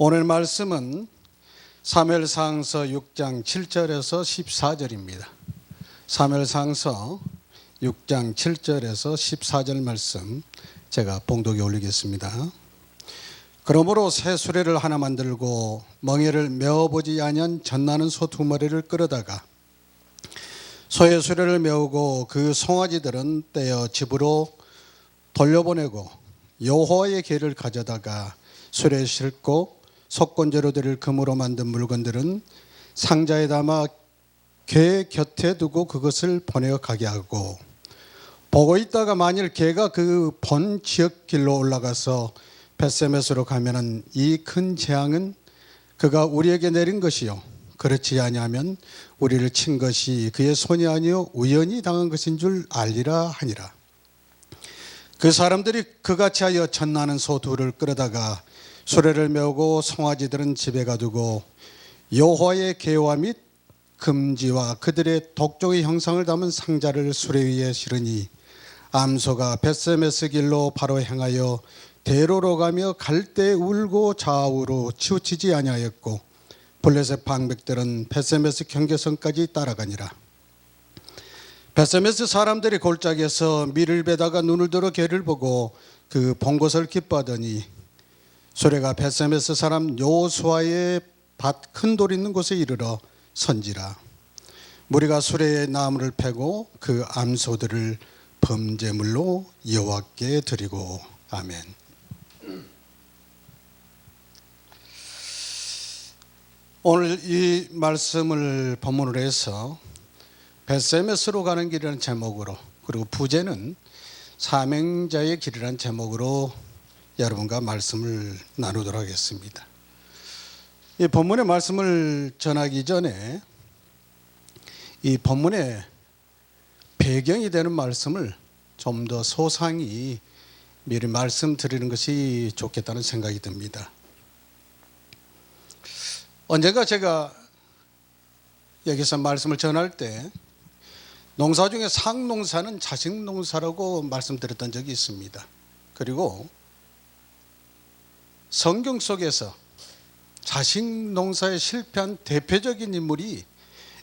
오늘 말씀은 사무엘상서 6장 7절에서 14절입니다. 사무엘상서 6장 7절에서 14절 말씀 제가 봉독에 올리겠습니다. 그러므로 새 수레를 하나 만들고 멍에를 메어보지 아니한 전나는 소 두 마리를 끌어다가 소의 수레를 메우고 그 송아지들은 떼어 집으로 돌려보내고 여호와의 궤를 가져다가 수레에 싣고 석권제로 드릴 금으로 만든 물건들은 상자에 담아 궤 곁에 두고 그것을 보내어 가게 하고 보고 있다가 만일 개가 그 본 지역 길로 올라가서 벳세메스로 가면은 이 큰 재앙은 그가 우리에게 내린 것이요. 그렇지 아니하면 우리를 친 것이 그의 손이 아니요 우연히 당한 것인 줄 알리라 하니라. 그 사람들이 그같이 하여 전나는 소 둘을 끌어다가 수레를 메우고 송아지들은 집에 가두고 여호와의 계와 및 금지와 그들의 독종의 형상을 담은 상자를 수레 위에 실으니 암소가 벳세메스 길로 바로 행하여 대로로 가며 갈대 울고 좌우로 치우치지 아니하였고 블레셋 방백들은 벳세메스 경계선까지 따라가니라. 베세메스 사람들이 골짜기에서 밀을 베다가 눈을 들어 개를 보고 그 본 것을 기뻐하더니 소래가 베세메스 사람 요수아의 밭 큰 돌 있는 곳에 이르러 선지라 무리가 수레의 나무를 패고 그 암소들을 범죄물로 여호와께 드리고 아멘. 오늘 이 말씀을 본문으로 해서 베세메스로 가는 길이라는 제목으로 그리고 부제는 사명자의 길이라는 제목으로 여러분과 말씀을 나누도록 하겠습니다. 이 본문의 말씀을 전하기 전에 이 본문의 배경이 되는 말씀을 좀 더 소상히 미리 말씀드리는 것이 좋겠다는 생각이 듭니다. 언젠가 제가 여기서 말씀을 전할 때 농사 중에 상농사는 자식농사라고 말씀드렸던 적이 있습니다. 그리고 성경 속에서 자식 농사에 실패한 대표적인 인물이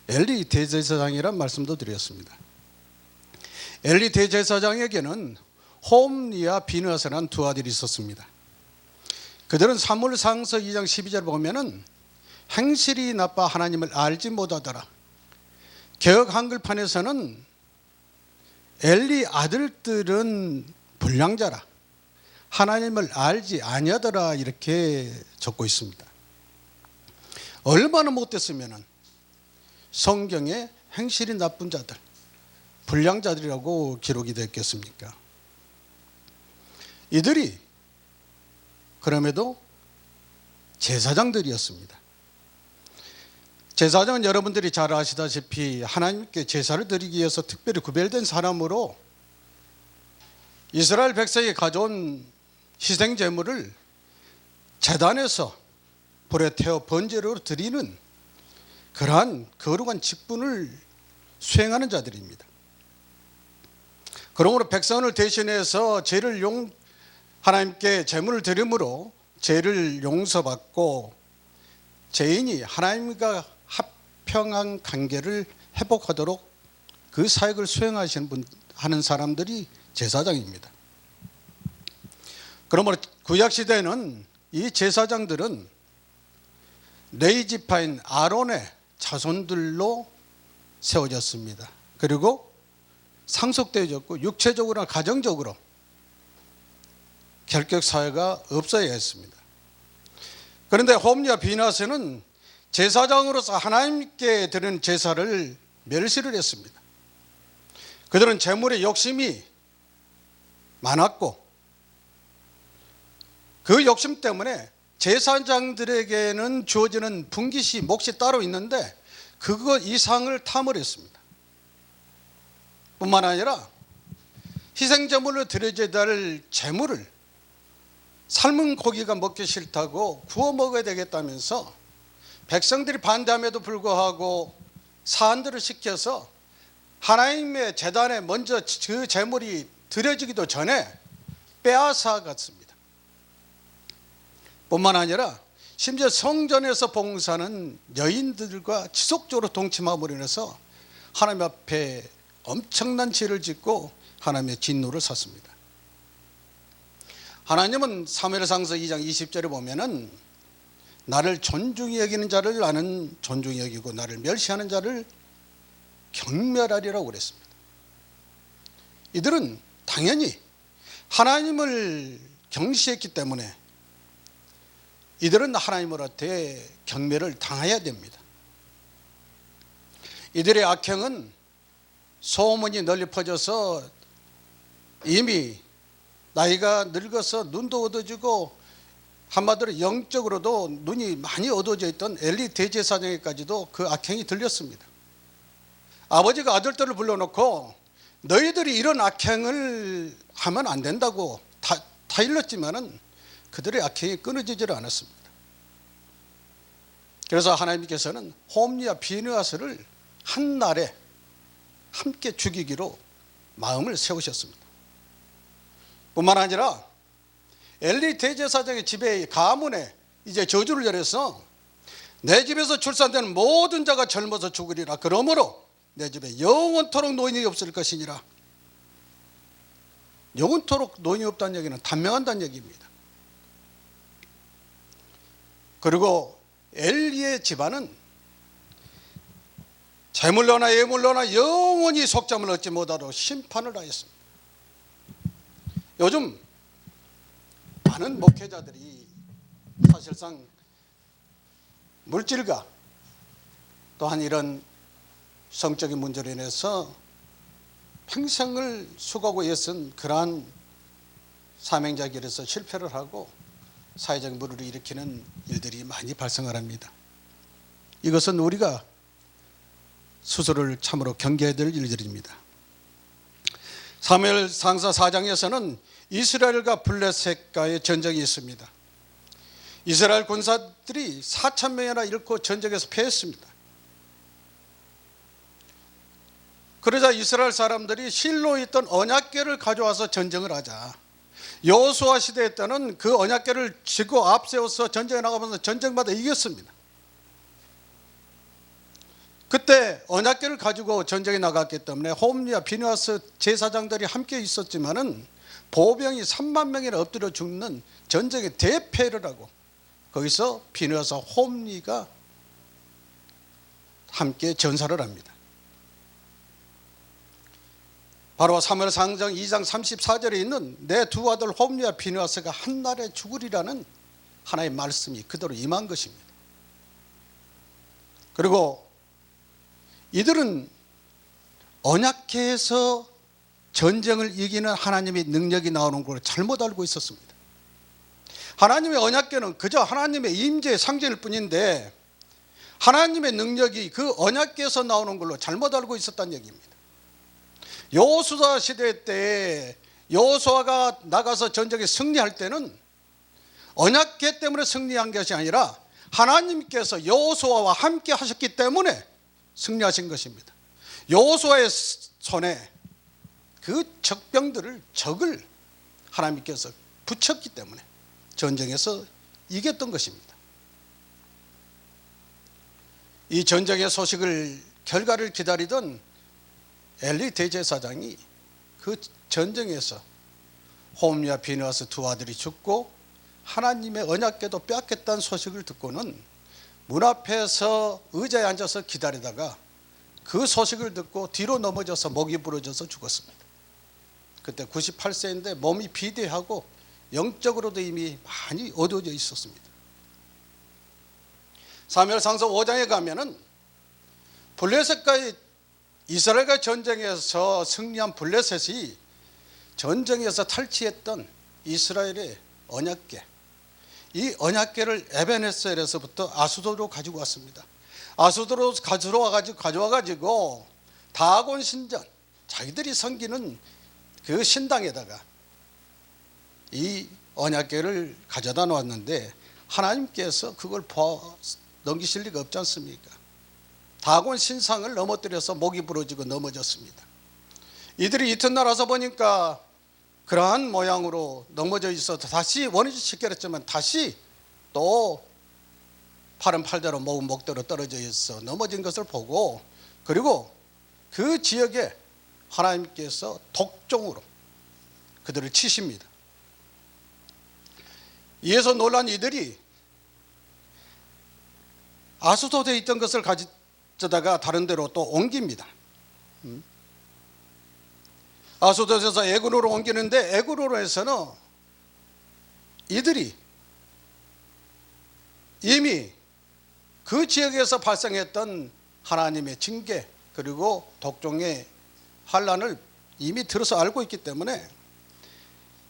엘리 대제사장이란 말씀도 드렸습니다. 엘리 대제사장에게는 홈리와 비누아스라는 두 아들이 있었습니다. 그들은 사물상서 2장 12절 보면은 행실이 나빠 하나님을 알지 못하더라. 개혁 한글판에서는 엘리 아들들은 불량자라. 하나님을 알지 아니하더라 이렇게 적고 있습니다. 얼마나 못됐으면은 성경에 행실이 나쁜 자들, 불량자들이라고 기록이 됐겠습니까? 이들이 그럼에도 제사장들이었습니다. 제사장은 여러분들이 잘 아시다시피 하나님께 제사를 드리기 위해서 특별히 구별된 사람으로 이스라엘 백성이 가져온 희생 제물을 재단에서 불에 태워 번제로 드리는 그러한 거룩한 직분을 수행하는 자들입니다. 그러므로 백성을 대신해서 죄를 용 하나님께 제물을 드림으로 죄를 용서받고 죄인이 하나님과 합평한 관계를 회복하도록 그 사역을 수행하시는 분 하는 사람들이 제사장입니다. 그러므로 구약 시대에는 이 제사장들은 레이지파인 아론의 자손들로 세워졌습니다. 그리고 상속되어졌고 육체적으로나 가정적으로 결격 사회가 없어야 했습니다. 그런데 홈리와 비나스는 제사장으로서 하나님께 드리는 제사를 멸시를 했습니다. 그들은 재물에 욕심이 많았고 그 욕심 때문에 제사장들에게는 주어지는 분깃이 몫이 따로 있는데 그거 이상을 탐을 했습니다. 뿐만 아니라 희생제물로 드려져야 될 재물을 삶은 고기가 먹기 싫다고 구워 먹어야 되겠다면서 백성들이 반대함에도 불구하고 사안들을 시켜서 하나님의 재단에 먼저 그 재물이 드려지기도 전에 빼앗아 갔습니다. 뿐만 아니라 심지어 성전에서 봉사는 여인들과 지속적으로 동침함으로 인해서 하나님 앞에 엄청난 죄를 짓고 하나님의 진노를 샀습니다. 하나님은 사무엘상서 2장 20절에 보면은 나를 존중히 여기는 자를 나는 존중히 여기고 나를 멸시하는 자를 경멸하리라고 그랬습니다. 이들은 당연히 하나님을 경시했기 때문에 이들은 하나님으로부터 경멸을 당해야 됩니다. 이들의 악행은 소문이 널리 퍼져서 이미 나이가 늙어서 눈도 어두워지고 한마디로 영적으로도 눈이 많이 어두워져 있던 엘리 대제사장에까지도 그 악행이 들렸습니다. 아버지가 아들들을 불러놓고 너희들이 이런 악행을 하면 안 된다고 다, 다 일렀지만은 그들의 악행이 끊어지질 않았습니다. 그래서 하나님께서는 홈리와 비누아스를 한 날에 함께 죽이기로 마음을 세우셨습니다. 뿐만 아니라 엘리 대제사장의 집에 가문에 이제 저주를 내려서 내 집에서 출산되는 모든 자가 젊어서 죽으리라. 그러므로 내 집에 영원토록 노인이 없을 것이니라. 영원토록 노인이 없다는 얘기는 단명한다는 얘기입니다. 그리고 엘리의 집안은 재물로나 예물로나 영원히 속잠을 얻지 못하도록 심판을 하였습니다. 요즘 많은 목회자들이 사실상 물질과 또한 이런 성적인 문제로 인해서 평생을 수고하고 애쓴 그러한 사명자 길에서 실패를 하고 사회적 물을 일으키는 일들이 많이 발생을 합니다. 이것은 우리가 스스로를 참으로 경계해야 될 일들입니다. 사무엘 상사 4장에서는 이스라엘과 블레셋과의 전쟁이 있습니다. 이스라엘 군사들이 4천 명이나 잃고 전쟁에서 패했습니다. 그러자 이스라엘 사람들이 실로 있던 언약궤를 가져와서 전쟁을 하자. 여호수아 시대 때는 그 언약궤를 쥐고 앞세워서 전쟁에 나가면서 전쟁마다 이겼습니다. 그때 언약궤를 가지고 전쟁에 나갔기 때문에 홈리와 비누아스 제사장들이 함께 있었지만은 보병이 3만 명이나 엎드려 죽는 전쟁의 대패를 하고 거기서 비누아스 홈리가 함께 전사를 합니다. 바로 사무엘 상장 2장 34절에 있는 내 두 아들 홈리와 비누아스가 한날에 죽으리라는 하나의 말씀이 그대로 임한 것입니다. 그리고 이들은 언약계에서 전쟁을 이기는 하나님의 능력이 나오는 걸 잘못 알고 있었습니다. 하나님의 언약계는 그저 하나님의 임재의 상징일 뿐인데 하나님의 능력이 그 언약계에서 나오는 걸로 잘못 알고 있었다는 얘기입니다. 여호수아 시대 때 여호수아가 나가서 전쟁에 승리할 때는 언약계 때문에 승리한 것이 아니라 하나님께서 여호수아와 함께 하셨기 때문에 승리하신 것입니다. 여호수아의 손에 그 적병들을 적을 하나님께서 붙였기 때문에 전쟁에서 이겼던 것입니다. 이 전쟁의 소식을 결과를 기다리던 엘리 대제사장이 그 전쟁에서 홈리와 비누아스 두 아들이 죽고 하나님의 언약궤도 빼앗겼다는 소식을 듣고는 문 앞에서 의자에 앉아서 기다리다가 그 소식을 듣고 뒤로 넘어져서 목이 부러져서 죽었습니다. 그때 98세인데 몸이 비대하고 영적으로도 이미 많이 어두워져 있었습니다. 사무엘 상서 5장에 가면은 블레셋과의 이스라엘과 전쟁에서 승리한 블레셋이 전쟁에서 탈취했던 이스라엘의 언약궤 이 언약궤를 에베네셀에서부터 아수도로 가지고 왔습니다. 아수도로 가지러 와가지고 가져와 가지고 다곤 신전 자기들이 섬기는 그 신당에다가 이 언약궤를 가져다 놓았는데 하나님께서 그걸 넘기실 리가 없지 않습니까? 다곤 신상을 넘어뜨려서 목이 부러지고 넘어졌습니다. 이들이 이튿날 와서 보니까 그러한 모양으로 넘어져 있어서 다시 원위치 시켰지만 다시 또 팔은 팔대로 목은 목대로 떨어져 있어 넘어진 것을 보고 그리고 그 지역에 하나님께서 독종으로 그들을 치십니다. 이에서 놀란 이들이 아수도에 있던 것을 가 져다가 다른 데로 또 옮깁니다. 음. 아수도에서 에그로로 옮기는데 에그로로에서는 이들이 이미 그 지역에서 발생했던 하나님의 징계 그리고 독종의 환란을 이미 들어서 알고 있기 때문에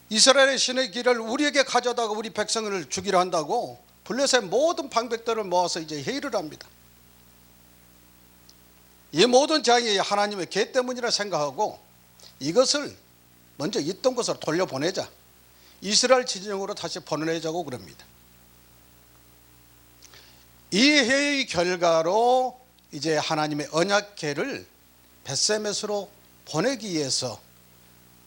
이스라엘의 신의 길을 우리에게 가져다가 우리 백성을 죽이려 한다고 블레셋 모든 방백들을 모아서 이제 회의를 합니다. 이 모든 장이 하나님의 계 때문이라 생각하고 이것을 먼저 있던 곳으로 돌려보내자. 이스라엘 지정으로 다시 보내자고 그럽니다. 이 회의 결과로 이제 하나님의 언약궤를 벳세메스로 보내기 위해서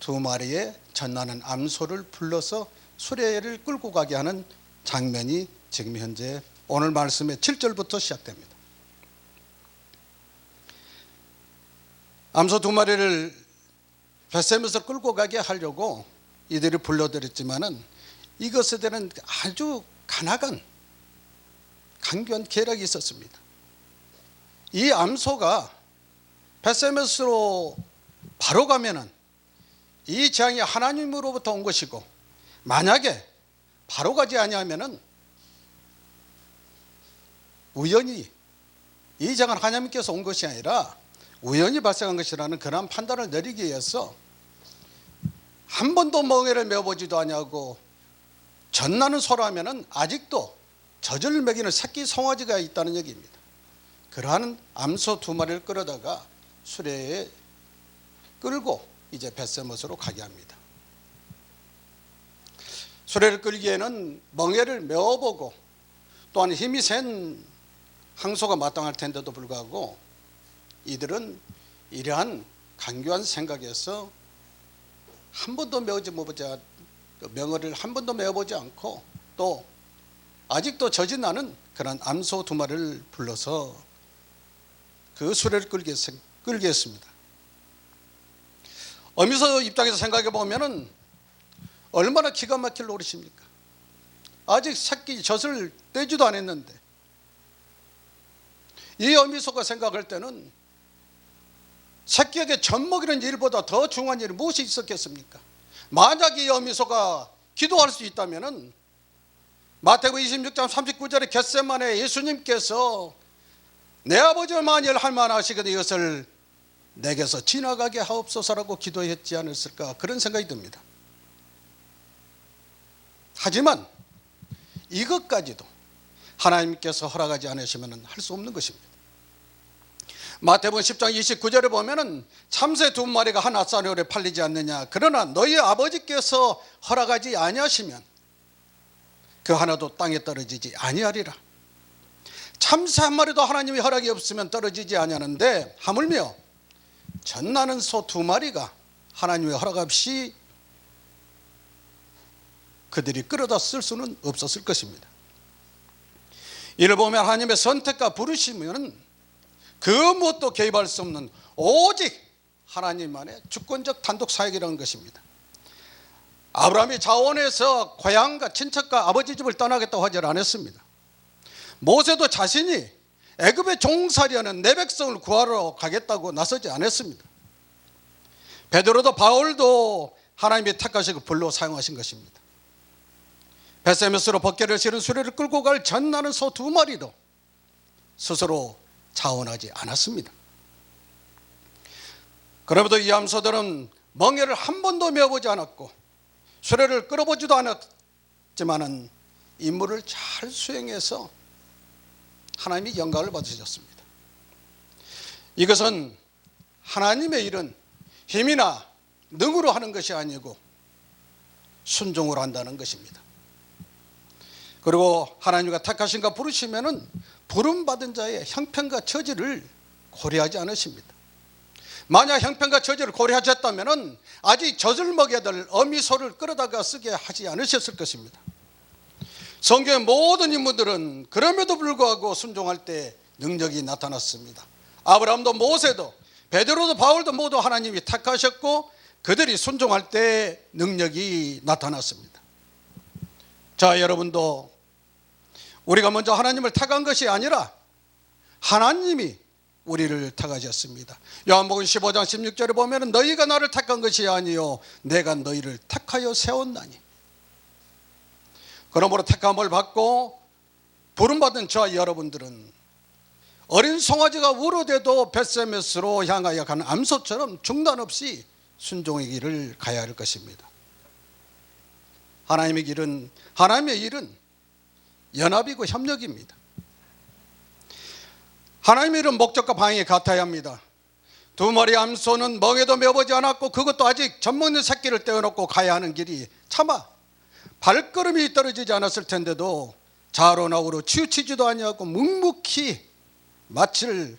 두 마리의 전나는 암소를 불러서 수레를 끌고 가게 하는 장면이 지금 현재 오늘 말씀의 7절부터 시작됩니다. 암소 두 마리를 벳세메스로 끌고 가게 하려고 이들이 불러들였지만은 이것에 대한 아주 간악한 강교한 계략이 있었습니다. 이 암소가 벳세메스로 바로 가면은 이 재앙이 하나님으로부터 온 것이고 만약에 바로 가지 아니하면은 우연히 이 재앙은 하나님께서 온 것이 아니라 우연히 발생한 것이라는 그런 판단을 내리기 위해서 한 번도 멍에를 메어보지도 아니하고 전나는 소라면은 아직도 젖을 먹이는 새끼 송아지가 있다는 얘기입니다. 그러한 암소 두 마리를 끌어다가 수레에 끌고 이제 벳세못으로 가게 합니다. 수레를 끌기에는 멍에를 메어보고 또한 힘이 센 항소가 마땅할 텐데도 불구하고 이들은 이러한 강교한 생각에서 한 번도 메어지 못보자 명어를 한 번도 메어보지 않고 또 아직도 젖이 나는 그런 암소 두 마리를 불러서 그 수레를 끌게 했습니다. 어미소 입장에서 생각해 보면은 얼마나 기가 막힐 노릇입니까? 아직 새끼 젖을 떼지도 않았는데 이 어미소가 생각할 때는 새끼에게 젖 먹이는 일보다 더 중요한 일이 무엇이 있었겠습니까? 만약 이 어미소가 기도할 수 있다면은 마태복음 26장 39절에 겟세만에 예수님께서 내 아버지를 만일 할 만하시거든 이것을 내게서 지나가게 하옵소서라고 기도했지 않았을까 그런 생각이 듭니다. 하지만 이것까지도 하나님께서 허락하지 않으시면 할 수 없는 것입니다. 마태복음 10장 29절에 보면은 참새 두 마리가 한 아싸리오래 팔리지 않느냐 그러나 너희 아버지께서 허락하지 아니하시면 그 하나도 땅에 떨어지지 아니하리라. 참새 한 마리도 하나님의 허락이 없으면 떨어지지 아니하는데 하물며 전나는 소 두 마리가 하나님의 허락 없이 그들이 끌어다 쓸 수는 없었을 것입니다. 이를 보면 하나님의 선택과 부르심은 그 무엇도 개입할 수 없는 오직 하나님만의 주권적 단독 사역이라는 것입니다. 아브라함이 자원해서 고향과 친척과 아버지 집을 떠나겠다고 하지 않았습니다. 모세도 자신이 애굽의 종살이하는 내 백성을 구하러 가겠다고 나서지 않았습니다. 베드로도 바울도 하나님이 택하시고 불로 사용하신 것입니다. 베세메스로 벗개를 실은 수레를 끌고 갈 전나는 소 두 마리도 스스로 자원하지 않았습니다. 그럼에도 이 암소들은 멍에를 한 번도 메어보지 않았고 수레를 끌어보지도 않았지만은 임무를 잘 수행해서 하나님이 영광을 받으셨습니다. 이것은 하나님의 일은 힘이나 능으로 하는 것이 아니고 순종으로 한다는 것입니다. 그리고 하나님과 택하신가 부르시면은 부름 받은 자의 형편과 처지를 고려하지 않으십니다. 만약 형편과 처지를 성경의 모든 인물들은 그럼에도 불구하고 순종할 때 능력이 나타났습니다. 아브라함도 모세도 베드로도 바울도 모두 하나님이 택하셨고 그들이 순종할 때 능력이 나타났습니다. 자, 여러분도 우리가 먼저 하나님을 택한 것이 아니라 하나님이 우리를 택하셨습니다. 요한복음 15장 16절에 보면 너희가 나를 택한 것이 아니요 내가 너희를 택하여 세웠나니. 그러므로 택함을 받고 부름 받은 저와 여러분들은 어린 송아지가 울어대도 벳세메스로 향하여 가는 암소처럼 중단 없이 순종의 길을 가야 할 것입니다. 하나님의 길은 하나님의 일은 연합이고 협력입니다. 하나님의 일은 목적과 방향이 같아야 합니다. 두 마리 암소는 멍에도 매보지 않았고 그것도 아직 젖 먹는 새끼를 떼어놓고 가야 하는 길이 차마 발걸음이 떨어지지 않았을 텐데도 자로나우로 치우치지도 아니하고 묵묵히 마치를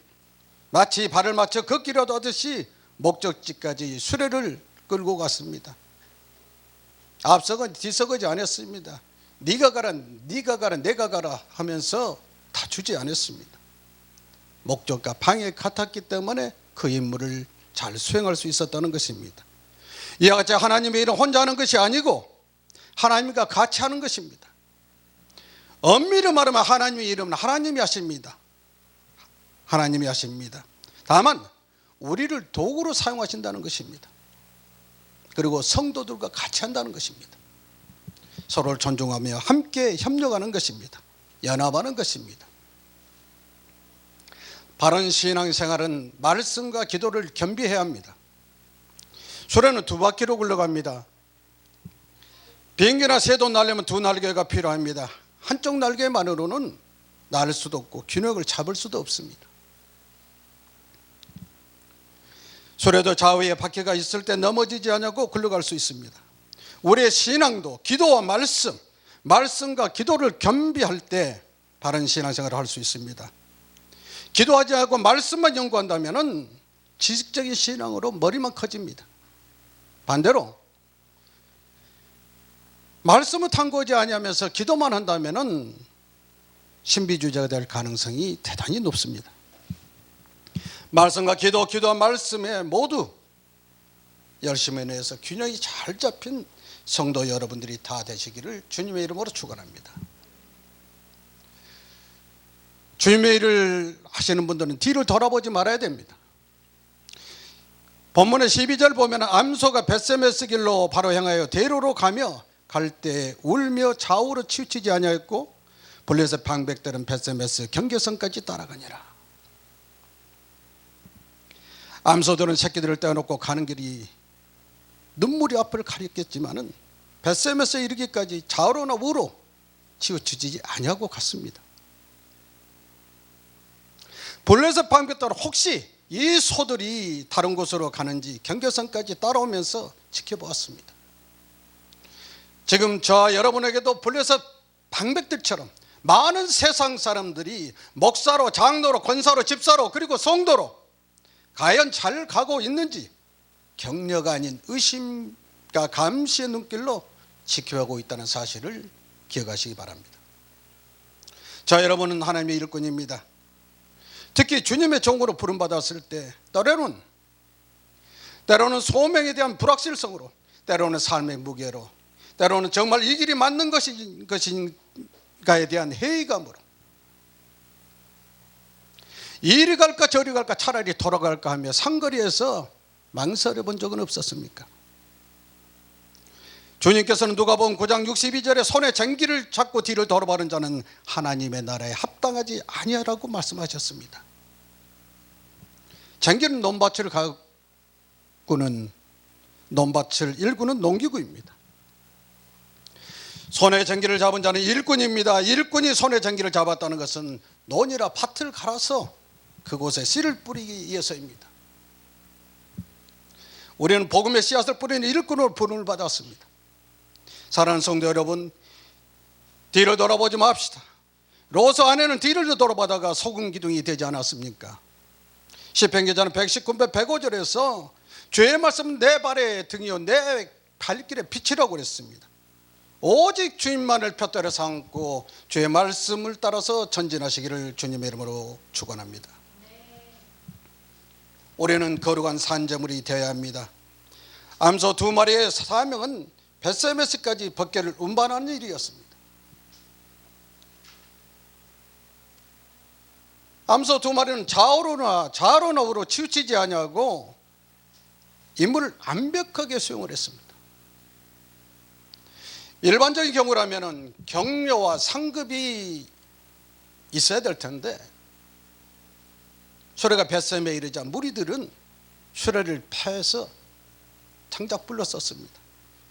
마치 발을 맞춰 걷기라도 하듯이 목적지까지 수레를 끌고 갔습니다. 앞서건 뒤서거지 않았습니다. 네가 가라, 네가 가라, 내가 가라 하면서 다 주지 않았습니다. 목적과 방향이 같았기 때문에 그 임무를 잘 수행할 수 있었다는 것입니다. 이와 같이 하나님의 일은 혼자 하는 것이 아니고 하나님과 같이 하는 것입니다. 엄밀히 말하면 하나님의 이름은 하나님이 하십니다. 하나님이 하십니다. 다만 우리를 도구로 사용하신다는 것입니다. 그리고 성도들과 같이 한다는 것입니다. 서로를 존중하며 함께 협력하는 것입니다. 연합하는 것입니다. 바른 신앙생활은 말씀과 기도를 겸비해야 합니다. 수레는 두 바퀴로 굴러갑니다. 비행기나 새도 날려면 두 날개가 필요합니다. 한쪽 날개만으로는 날 수도 없고 균형을 잡을 수도 없습니다. 수레도 좌우에 바퀴가 있을 때 넘어지지 않고 굴러갈 수 있습니다. 우리의 신앙도 기도와 말씀, 말씀과 기도를 겸비할 때 바른 신앙생활을 할 수 있습니다. 기도하지 않고 말씀만 연구한다면 지식적인 신앙으로 머리만 커집니다. 반대로 말씀을 탐구하지 아니하면서 기도만 한다면 신비주의자가 될 가능성이 대단히 높습니다. 말씀과 기도, 기도와 말씀에 모두 열심히 내서 균형이 잘 잡힌 성도 여러분들이 다 되시기를 주님의 이름으로 축원합니다. 주님의 일을 하시는 분들은 뒤를 돌아보지 말아야 됩니다. 본문의 12절 보면 암소가 벳세메스 길로 바로 향하여 대로로 가며 갈 때 울며 좌우로 치우치지 아니하였고 블레셋 방백들은 벳세메스 경계선까지 따라가니라. 암소들은 새끼들을 떼어놓고 가는 길이 눈물이 앞을 가렸겠지만은 벳세메스에 이르기까지 좌우로나 우로 치우치지 아니하고 갔습니다. 블레셋 방백들은 혹시 이 소들이 다른 곳으로 가는지 경계선까지 따라오면서 지켜보았습니다. 지금 저와 여러분에게도 블레셋 방백들처럼 많은 세상 사람들이 목사로 장로로 권사로 집사로 그리고 성도로 과연 잘 가고 있는지 격려가 아닌 의심과 감시의 눈길로 지켜보고 있다는 사실을 기억하시기 바랍니다. 자, 여러분은 하나님의 일꾼입니다. 특히 주님의 종으로 부름받았을 때 때로는 때로는 소명에 대한 불확실성으로 때로는 삶의 무게로 때로는 정말 이 길이 맞는 것인, 것인가에 대한 회의감으로 이리 갈까 저리 갈까 차라리 돌아갈까 하며 상거리에서 망설여 본 적은 없었습니까? 주님께서는 누가복음 9장 62절에 손에 쟁기를 잡고 뒤를 돌아보는 자는 하나님의 나라에 합당하지 아니하라고 말씀하셨습니다. 쟁기는 논밭을 가꾸는 논밭을 일구는 농기구입니다. 손에 쟁기를 잡은 자는 일꾼입니다. 일꾼이 손에 쟁기를 잡았다는 것은 논이라 밭을 갈아서 그곳에 씨를 뿌리기 위해서입니다. 우리는 복음의 씨앗을 뿌리는 일꾼으로 부름을 받았습니다. 사랑하는 성도 여러분, 뒤를 돌아보지 맙시다. 로서 아내는 뒤를 돌아보다가 소금 기둥이 되지 않았습니까? 시편 기자는 119편 105절에서 죄의 말씀 내 발의 등이요 내 발길의 빛이라고 그랬습니다. 오직 주님만을 표대로 삼고 주의 말씀을 따라서 전진하시기를 주님의 이름으로 축원합니다. 올해는 거룩한 산재물이 되어야 합니다. 암소 두 마리의 사명은 베세메스까지 벗개를 운반하는 일이었습니다. 암소 두 마리는 좌우로나 좌로나 우로 치우치지 아니하고 임무를 완벽하게 수행을 했습니다. 일반적인 경우라면은 격려와 상급이 있어야 될 텐데 수레가 뱃셈에 이르자 무리들은 수레를 패서 창작 불러 썼습니다.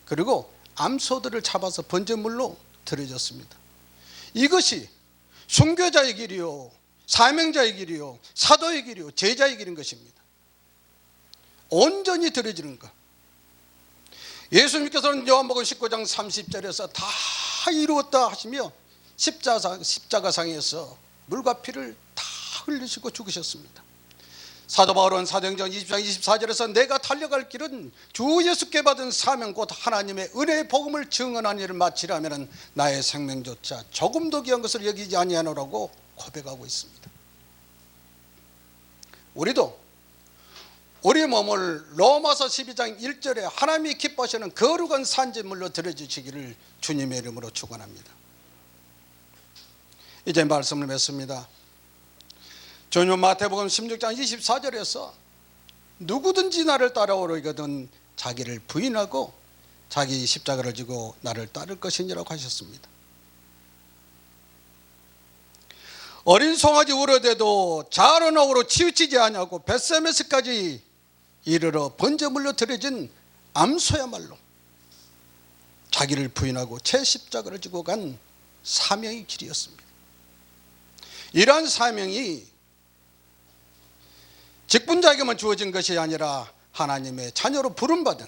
그리고 암소들을 잡아서 번제물로 드려졌습니다. 이것이 순교자의 길이요, 사명자의 길이요, 사도의 길이요, 제자의 길인 것입니다. 온전히 드려지는 것. 예수님께서는 요한복음 19장 30절에서 다 이루었다 하시며 십자가, 십자가상에서 물과 피를 다 흘리시고 죽으셨습니다. 사도 바울은 사도행전 20장 24절에서 내가 달려갈 길은 주 예수께 받은 사명 곧 하나님의 은혜의 복음을 증언하는 일을 마치려면 나의 생명조차 조금도 귀한 것을 여기지 아니하노라고 고백하고 있습니다. 우리도 우리 몸을 로마서 12장 1절에 하나님이 기뻐하시는 거룩한 산재물로 드려주시기를 주님의 이름으로 축원합니다. 이제 말씀을 맺습니다. 전년 마태복음 16장 24절에서 누구든지 나를 따라오려거든 자기를 부인하고 자기 십자가를 지고 나를 따를 것이니라고 하셨습니다. 어린 송아지 울어대도 자로나오로 치우치지 아니하고 벳세메스까지 이르러 번제물로 드려진 암소야말로 자기를 부인하고 제 십자가를 지고 간 사명의 길이었습니다. 이러한 사명이 직분자에게만 주어진 것이 아니라 하나님의 자녀로 부름받은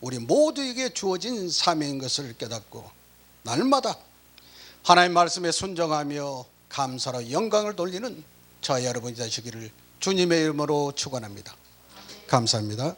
우리 모두에게 주어진 사명인 것을 깨닫고 날마다 하나님 말씀에 순종하며 감사로 영광을 돌리는 저와 여러분이 되시기를 주님의 이름으로 축원합니다. 감사합니다.